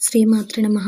శ్రీమాతృ నమ.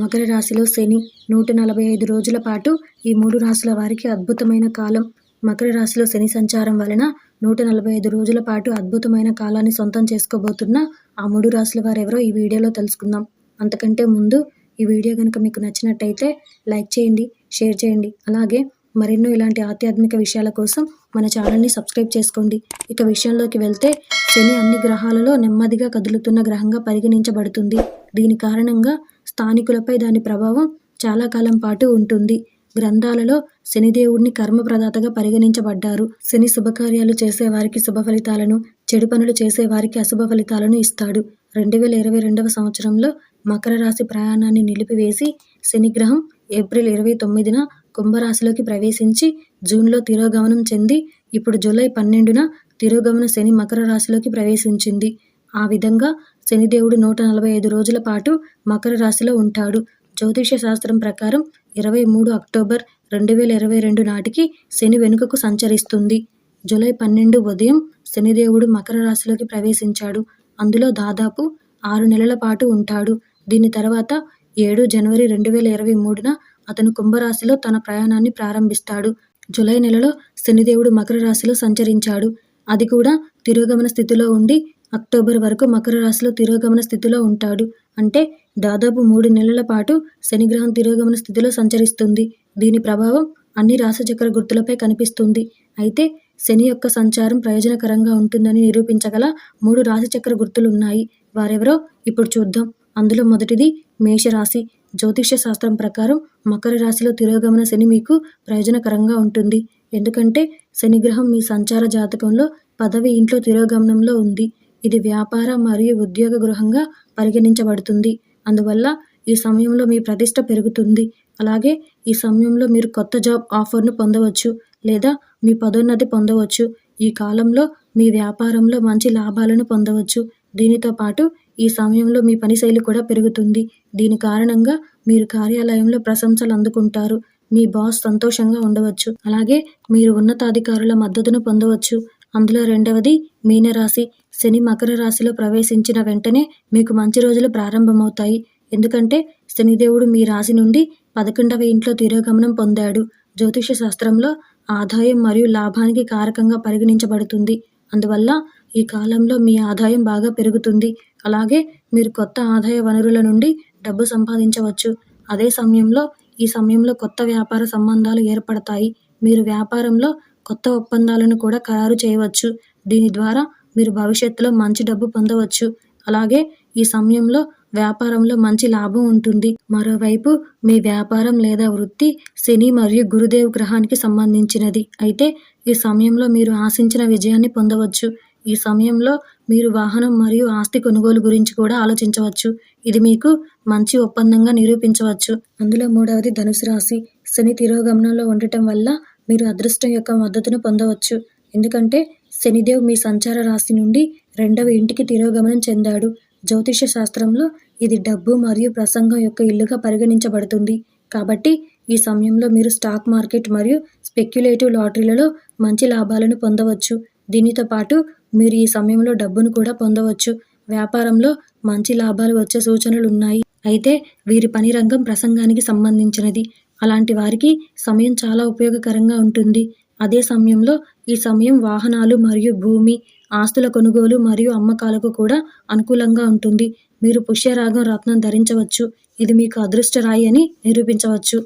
మకర రాశిలో శని నూట నలభై ఐదు రోజుల పాటు ఈ మూడు రాశుల వారికి అద్భుతమైన కాలం. మకర రాశిలో శని సంచారం వలన నూట నలభై ఐదు రోజుల పాటు అద్భుతమైన కాలాన్ని సొంతం చేసుకోబోతున్న ఆ మూడు రాశుల వారు ఎవరో ఈ వీడియోలో తెలుసుకుందాం. అంతకంటే ముందు ఈ వీడియో కనుక మీకు నచ్చినట్టయితే లైక్ చేయండి షేర్ చేయండి. అలాగే మరెన్నో ఇలాంటి ఆధ్యాత్మిక విషయాల కోసం మన ఛానల్ని సబ్స్క్రైబ్ చేసుకోండి. ఇక విషయంలోకి వెళ్తే శని అన్ని గ్రహాలలో నెమ్మదిగా కదులుతున్న గ్రహంగా పరిగణించబడుతుంది. దీని కారణంగా స్థానికులపై దాని ప్రభావం చాలా కాలం పాటు ఉంటుంది. గ్రంథాలలో శనిదేవుడిని కర్మప్రదాతగా పరిగణించబడ్డారు. శని శుభకార్యాలు చేసేవారికి శుభ ఫలితాలను చెడు పనులు చేసేవారికి అశుభ ఫలితాలను ఇస్తాడు. రెండు వేల ఇరవై రెండవ సంవత్సరంలో మకర రాశి ప్రయాణాన్ని నిలిపివేసి శనిగ్రహం ఏప్రిల్ ఇరవై తొమ్మిదిన కుంభరాశిలోకి ప్రవేశించి జూన్లో తిరోగమనం చెంది ఇప్పుడు జూలై పన్నెండున తిరోగమన శని మకర రాశిలోకి ప్రవేశించింది. ఆ విధంగా శనిదేవుడు నూట నలభై ఐదు రోజుల పాటు మకర రాశిలో ఉంటాడు. జ్యోతిష శాస్త్రం ప్రకారం ఇరవై మూడు అక్టోబర్ రెండు వేల ఇరవై రెండు నాటికి శని వెనుకకు సంచరిస్తుంది. జూలై పన్నెండు ఉదయం శనిదేవుడు మకర రాశిలోకి ప్రవేశించాడు. అందులో దాదాపు ఆరు నెలల పాటు ఉంటాడు. దీని తర్వాత ఏడు జనవరి రెండు వేల ఇరవై మూడున అతను కుంభరాశిలో తన ప్రయాణాన్ని ప్రారంభిస్తాడు. జూలై నెలలో శనిదేవుడు మకర రాశిలో సంచరించాడు. అది కూడా తిరోగమన స్థితిలో ఉండి అక్టోబర్ వరకు మకర రాశిలో తిరోగమన స్థితిలో ఉంటాడు. అంటే దాదాపు మూడు నెలల పాటు శనిగ్రహం తిరోగమన స్థితిలో సంచరిస్తుంది. దీని ప్రభావం అన్ని రాశిచక్ర గుర్తులపై కనిపిస్తుంది. అయితే శని యొక్క సంచారం ప్రయోజనకరంగా ఉంటుందని నిరూపించగల మూడు రాశిచక్ర గుర్తులు ఉన్నాయి వారెవరో ఇప్పుడు చూద్దాం. అందులో మొదటిది మేషరాశి జ్యోతిష శాస్త్రం ప్రకారం మకర రాశిలో తిరోగమన శని మీకు ప్రయోజనకరంగా ఉంటుంది. ఎందుకంటే శనిగ్రహం మీ సంచార జాతకంలో పదవి ఇంట్లో తిరోగమనంలో ఉంది. ఇది వ్యాపార మరియు ఉద్యోగ గృహంగా పరిగణించబడుతుంది. అందువల్ల ఈ సమయంలో మీ ప్రతిష్ట పెరుగుతుంది. అలాగే ఈ సమయంలో మీరు కొత్త జాబ్ ఆఫర్ను పొందవచ్చు లేదా మీ పదోన్నతి పొందవచ్చు. ఈ కాలంలో మీ వ్యాపారంలో మంచి లాభాలను పొందవచ్చు. దీనితో పాటు ఈ సమయంలో మీ పని శైలి కూడా పెరుగుతుంది. దీని కారణంగా మీరు కార్యాలయంలో ప్రశంసలు అందుకుంటారు. మీ బాస్ సంతోషంగా ఉండవచ్చు. అలాగే మీరు ఉన్నతాధికారుల మద్దతును పొందవచ్చు. అందులో రెండవది మీనరాశి. శని మకర రాశిలో ప్రవేశించిన వెంటనే మీకు మంచి రోజులు ప్రారంభమవుతాయి. ఎందుకంటే శనిదేవుడు మీ రాశి నుండి పదకొండవ ఇంట్లో తిరోగమనం పొందాడు. జ్యోతిష శాస్త్రంలో ఆదాయం మరియు లాభానికి కారకంగా పరిగణించబడుతుంది. అందువల్ల ఈ కాలంలో మీ ఆదాయం బాగా పెరుగుతుంది. అలాగే మీరు కొత్త ఆదాయ వనరుల నుండి డబ్బు సంపాదించవచ్చు. అదే సమయంలో ఈ సమయంలో కొత్త వ్యాపార సంబంధాలు ఏర్పడతాయి. మీరు వ్యాపారంలో కొత్త ఒప్పందాలను కూడా ఖరారు చేయవచ్చు. దీని ద్వారా మీరు భవిష్యత్తులో మంచి డబ్బు పొందవచ్చు. అలాగే ఈ సమయంలో వ్యాపారంలో మంచి లాభం ఉంటుంది. మరోవైపు మీ వ్యాపారం లేదా వృత్తి శని మరియు గురుదేవ్ గ్రహానికి సంబంధించినది. అయితే ఈ సమయంలో మీరు ఆశించిన విజయాన్ని పొందవచ్చు. ఈ సమయంలో మీరు వాహనం మరియు ఆస్తి కొనుగోలు గురించి కూడా ఆలోచించవచ్చు. ఇది మీకు మంచి ఒప్పందంగా నిరూపించవచ్చు. అందులో మూడవది ధనుసు రాశి. శని తిరోగమనంలో ఉండటం వల్ల మీరు అదృష్టం యొక్క మద్దతును పొందవచ్చు. ఎందుకంటే శనిదేవ్ మీ సంచార రాశి నుండి రెండవ ఇంటికి తిరోగమనం చెందాడు. జ్యోతిష శాస్త్రంలో ఇది డబ్బు మరియు ప్రసంగం యొక్క ఇల్లుగా పరిగణించబడుతుంది. కాబట్టి ఈ సమయంలో మీరు స్టాక్ మార్కెట్ మరియు స్పెక్యులేటివ్ లాటరీలలో మంచి లాభాలను పొందవచ్చు. దీనితో పాటు మీరు ఈ సమయంలో డబ్బును కూడా పొందవచ్చు. వ్యాపారంలో మంచి లాభాలు వచ్చే సూచనలు ఉన్నాయి. అయితే వీరి పని రంగం ప్రసంగానికి సంబంధించినది. అలాంటి వారికి సమయం చాలా ఉపయోగకరంగా ఉంటుంది. అదే సమయంలో ఈ సమయం వాహనాలు మరియు భూమి ఆస్తుల కొనుగోలు మరియు అమ్మకాలకు కూడా అనుకూలంగా ఉంటుంది. మీరు పుష్యరాగం రత్నం ధరించవచ్చు. ఇది మీకు అదృష్ట రాయి అని నిరూపించవచ్చు.